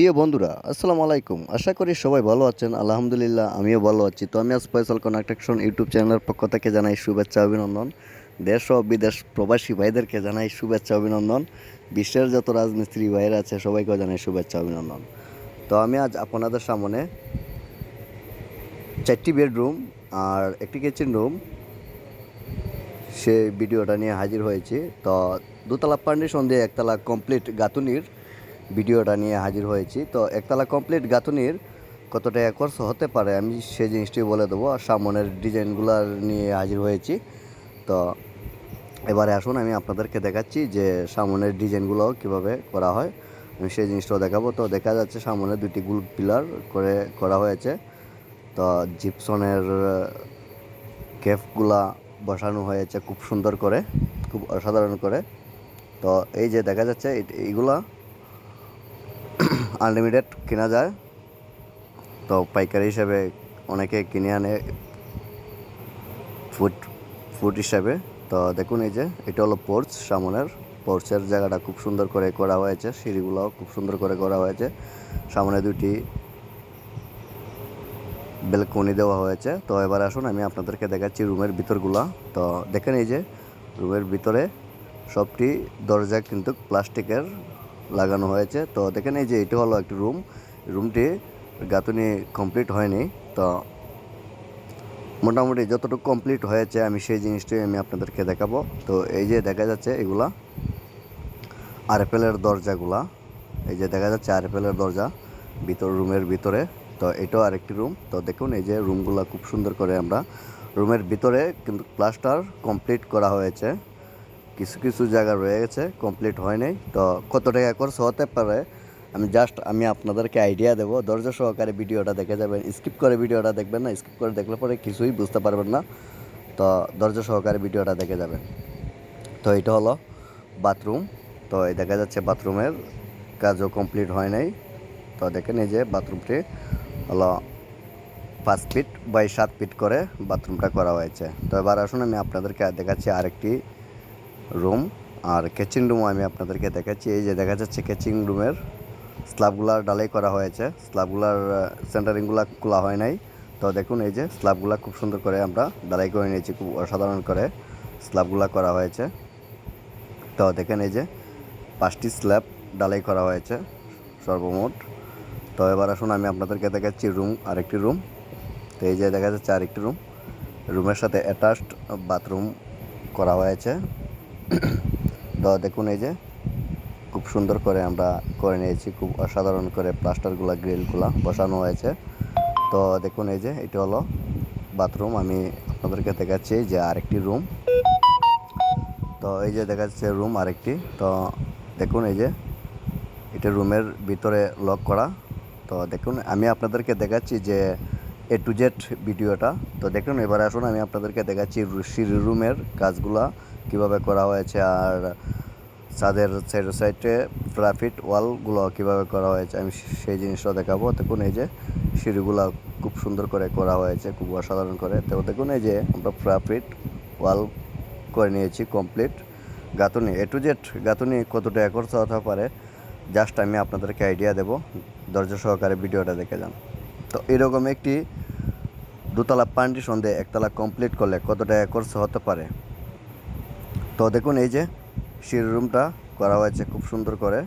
প্রিয় বন্ধুরা, আসসালামু আলাইকুম। আশা করি সবাই ভালো আছেন। আলহামদুলিল্লাহ, আমিও ভালো আছি। তো আমি আজ ফয়সাল কনস্ট্রাকশন ইউটিউব চ্যানেলের পক্ষ থেকে জানাই শুভেচ্ছা, অভিনন্দন। দেশ ও বিদেশ প্রবাসী ভাইদেরকে জানাই শুভেচ্ছা, অভিনন্দন। বিশ্বের যত রাজমিস্ত্রি ভাইয়েরা আছে, সবাইকেও জানাই শুভেচ্ছা, অভিনন্দন। তো আমি আজ আপনাদের সামনে চারটি বেডরুম আর একটি কিচেন রুম সে ভিডিওটা নিয়ে হাজির হয়েছি। তো দুতলা পান্ডিশন দিয়ে একতলা কমপ্লিট গাতুনির ভিডিওটা নিয়ে হাজির হয়েছি। তো একতলা কমপ্লিট গাঁথনির কতটা খরচ হতে পারে আমি সেই জিনিসটি বলে দেবো। আর সামনের ডিজাইনগুলো নিয়ে হাজির হয়েছি। তো এবারে আসুন, আমি আপনাদেরকে দেখাচ্ছি যে সামনের ডিজাইনগুলো কীভাবে করা হয়। আমি সেই জিনিসটাও দেখাবো। তো দেখা যাচ্ছে সামনে দুটি গুল পিলার করে করা হয়েছে। তো জিপসনের কেফগুলা বসানো হয়েছে খুব সুন্দর করে, খুব অসাধারণ করে। তো এই যে দেখা যাচ্ছে এইগুলা আনলিমিটেড কেনা যায়। তো পাইকারি হিসাবে অনেকে কিনে আনে ফুড ফুড হিসাবে। তো দেখুন এই যে, এটা হলো পোর্চ সামনের। পোর্চের জায়গাটা খুব সুন্দর করে করা হয়েছে সিঁড়িগুলোও খুব সুন্দর করে করা হয়েছে। সামনে দুটি বেলকনি দেওয়া হয়েছে। তো এবার আসুন, আমি আপনাদেরকে দেখাচ্ছি রুমের ভিতরগুলা। তো দেখেন এই যে, রুমের ভিতরে সবটি দরজা কিন্তু প্লাস্টিকের। লাগানো হয়েছে। তো দেখেন এই যে এটি হলো একটি রুম। রুমটি গাঁথুনি কমপ্লিট হয়নি। তো মোটামুটি যতটুকু কমপ্লিট হয়েছে আমি সেই জিনিসটি আমি আপনাদেরকে দেখাবো। তো এই যে দেখা যাচ্ছে এগুলা আরএফএলের দরজাগুলা। এই যে দেখা যাচ্ছে আরএফএলের দরজা ভিতর রুমের ভিতরে। তো এটাও আরেকটি রুম। তো দেখুন এই যে রুমগুলা খুব সুন্দর করে আমরা রুমের ভিতরে কিন্তু প্লাস্টার কমপ্লিট করা হয়েছে। কিছু কিছু জায়গা রয়ে গেছে কমপ্লিট হয়নি তো কত টাকা খরচ হতে পারে, আমি জাস্ট আমি আপনাদেরকে আইডিয়া দেবো। ধৈর্য সহকারে ভিডিওটা দেখে যাবেন। স্কিপ করে ভিডিওটা দেখবেন না। স্কিপ করে দেখলে পরে কিছুই বুঝতে পারবেন না। তো ধৈর্য সহকারে ভিডিওটা দেখে যাবেন। তো এটা হলো বাথরুম তো এই দেখা যাচ্ছে বাথরুমের কাজও কমপ্লিট হয় নাই। তো দেখেন এই যে বাথরুমটি হলো পাঁচ ফিট বাই সাত ফিট করে বাথরুমটা করা হয়েছে। তো এবার আসুন, আমি আপনাদেরকে দেখাচ্ছি আরেকটি রুম। আর কিচেন রুমও আমি আপনাদেরকে দেখাচ্ছি। এই যে দেখা যাচ্ছে কিচেন রুমের স্ল্যাবগুলার ডালাই করা হয়েছে। স্ল্যাবগুলার সেন্টারিংগুলো খোলা হয় নাই। তো দেখুন, এই যে স্ল্যাবগুলা খুব সুন্দর করে আমরা ডালাই করে নিয়েছি, খুব অসাধারণ করে স্ল্যাবগুলা করা হয়েছে। তো দেখেন, এই যে পাঁচটি স্ল্যাব ডালাই করা হয়েছে, সর্বমোট। তো এবার আসুন, আমি আপনাদেরকে দেখাচ্ছি রুম আরেকটি রুম তো এই যে দেখা যাচ্ছে আরেকটি রুম রুমের সাথে অ্যাটাচড বাথরুম করা হয়েছে। তো দেখুন এই যে, খুব সুন্দর করে আমরা করে নিয়েছি, খুব অসাধারণ করে প্লাস্টারগুলা, গ্রিলগুলা বসানো হয়েছে। তো দেখুন এই যে, এটা হলো বাথরুম। আমি আপনাদেরকে দেখাচ্ছি যে আরেকটি রুম। তো এই যে দেখা যাচ্ছে রুম আরেকটি। তো দেখুন এই যে, এটা রুমের ভিতরে লক করা। তো দেখুন, আমি আপনাদেরকে দেখাচ্ছি যে এ টু জেড ভিডিওটা। তো দেখুন, এবারে আসুন, আমি আপনাদেরকে দেখাচ্ছি সিঁড়ি রুমের কাজগুলা, কীভাবে করা হয়েছে আর ছাদের সাইডে সাইডে প্রাফিট ওয়ালগুলো কীভাবে করা হয়েছে, আমি সেই জিনিসটা দেখাবো। দেখুন, এই যে সিঁড়িগুলো খুব সুন্দর করে করা হয়েছে, খুব অসাধারণ করে। তো দেখুন, এই যে আমরা প্রাফিট ওয়াল করে নিয়েছি, কমপ্লিট গাঁথুনি। এ টু জেড গাঁথুনি কতটা খরচ হতে পারে, জাস্ট আমি আপনাদেরকে আইডিয়া দেবো। ধৈর্য সহকারে ভিডিওটা দেখে যান। তো এরকম একটি দুতলা পান্ডি সন্ধে একতলা কমপ্লিট করলে কত টাকা খরচ হতে পারে? তো দেখুন, এই যে সিঁড়ি রুমটা করা হয়েছে খুব সুন্দর করে।